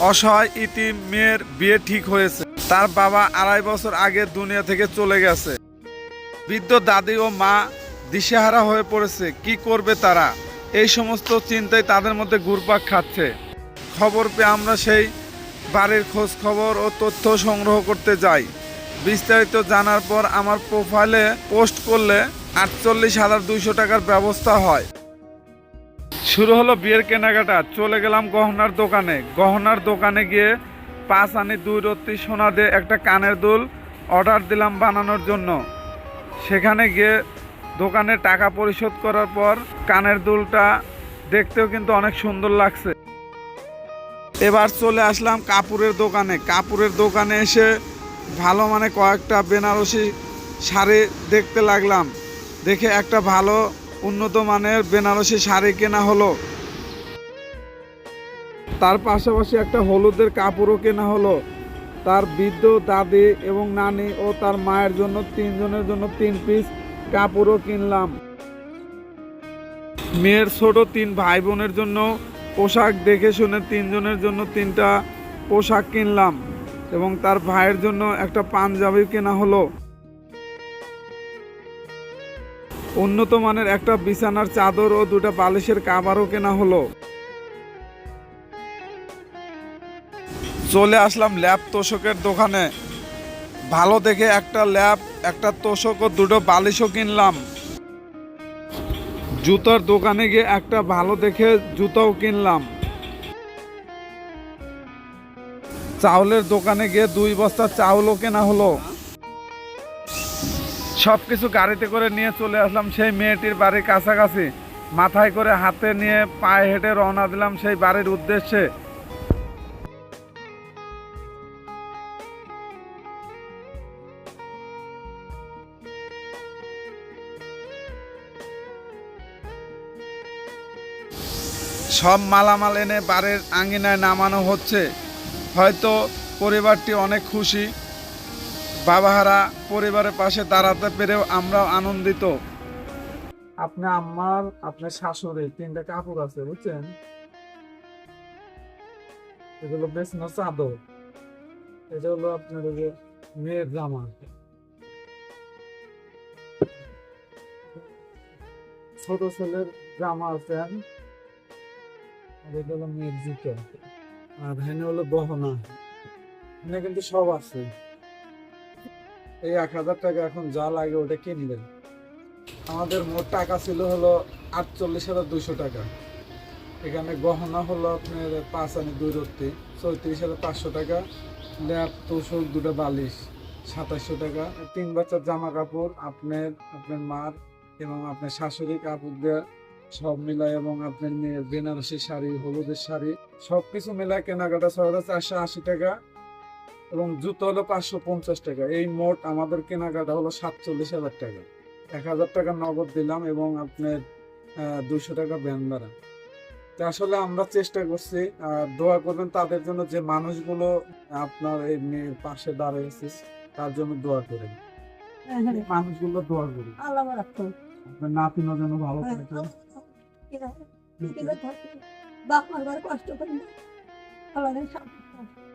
অসহায় ইতিম মেয়ের বিয়ে ঠিক হয়েছে। তার বাবা আড়াই বছর আগে দুনিয়া থেকে চলে গেছে। বৃদ্ধ দাদি ও মা দিশেহারা হয়ে পড়েছে। কি করবে তারা? এই সমস্ত চিন্তায় তাদের মধ্যে ঘুরপাক খাচ্ছে। খবর পেয়ে আমরা সেই বাড়ির খোঁজ খবর ও তথ্য সংগ্রহ করতে যাই। বিস্তারিত জানার পর আমার প্রোফাইলে পোস্ট করলে আটচল্লিশ হাজার দুইশো টাকার ব্যবস্থা হয়। শুরু হলো বিয়ের কেনাকাটা। চলে গেলাম গহনার দোকানে। গহনার দোকানে গিয়ে পাঁচ আনি, দুই রত্তি, সোনা দিয়ে একটা কানের দুল অর্ডার দিলাম বানানোর জন্য। সেখানে গিয়ে দোকানে টাকা পরিশোধ করার পর কানের দুলটা দেখতেও কিন্তু অনেক সুন্দর লাগছে। এবার চলে আসলাম কাপড়ের দোকানে। কাপড়ের দোকানে এসে ভালো মানে কয়েকটা বেনারসি শাড়ি দেখতে লাগলাম। দেখে একটা ভালো উন্নত মানের বেনারসি শাড়ি কেনা হলো। তার পাশাপাশি একটা হলুদের কাপড়ও কেনা হলো। তার বৃদ্ধ, দাদি এবং নানি ও তার মায়ের জন্য তিনজনের জন্য তিন পিস কাপড়ও কিনলাম। মেয়ের ছোট তিন ভাই বোনের জন্য পোশাক দেখে শুনে তিনজনের জন্য তিনটা পোশাক কিনলাম এবং তার ভাইয়ের জন্য একটা পাঞ্জাবি কেনা হলো। উন্নত মানের একটা বিছানার চাদর ও দুটা বালিশের কাবারও কেনা হলো। চলে আসলাম ল্যাব তোষকের দোকানে। ভালো দেখে একটা ল্যাব, একটা তোষক ও দুটো বালিশও কিনলাম। জুতার দোকানে গিয়ে একটা ভালো দেখে জুতাও কিনলাম। চাউলের দোকানে গিয়ে দুই বস্তা চাউলও কেনা হলো। সব কিছু গাড়িতে করে নিয়ে চলে আসলাম সেই মেয়েটির বাড়ির কাছাকাছি। মাথায় করে হাতে নিয়ে পায়ে হেঁটে রওনা দিলাম সেই বাড়ির উদ্দেশ্যে। সব মালামাল এনে বাড়ির আঙিনায় নামানো হচ্ছে। হয়তো পরিবারটি অনেক খুশি। বাবাহারা পরিবারের পাশে দাঁড়াতে পেরেও আমরাও আনন্দিত। আপনি আমার আপনার শাশুড়ি, তিনটা কাপড় আছে, বুঝছেন? এগুলো বেসনার চাদর। এটা হলো আপনার যে মেয়ের জামা। ছোট ছেলের জামা আছে। আর এটা হলো মেয়ের জুতো। আর হেনে হলো গহনা। এখানে কিন্তু সব আছে। এই এক হাজার টাকা এখন যা লাগে ওটা কিনবেন আমাদের মোট টাকা ছিল হলো আটচল্লিশ হাজার দুশো টাকা। এখানে গহনা হলো আপনার পাঁচ আনি দুই রত্তি, চৌত্রিশ হাজার পাঁচশো টাকা। ল্যাপ, তোষক, দুটো বালিশ, সাতাশশো টাকা। তিন বাচ্চার জামা কাপড়, আপনার আপনার মার এবং আপনার শাশুড়ি কাপড় দেওয়া সব মিলাই এবং আপনার মেয়ের বেনারসি শাড়ি, হলুদের শাড়ি সব কিছু মিলাই কেনাকাটা ছয় হাজার চারশো আশি টাকা। এবং জুতো হলো পাঁচশো পঞ্চাশ টাকা। এই মোট আমাদের কেনাকাটা হলো সাতচল্লিশ হাজার টাকা। এক হাজার টাকা নগদ দিলাম এবং আপনার দুশো টাকা ব্যান ভাড়া। তো আসলে আমরা চেষ্টা করছি দোয়া করবেন তাদের জন্য যে মানুষগুলো আপনার এই মেয়ের পাশে দাঁড়িয়েছে তার জন্য দোয়া করেন। মানুষগুলো দোয়া করি আপনার নাতিনও যেন ভালো থাকে। বাপ মার কষ্ট করি না। আল্লাহ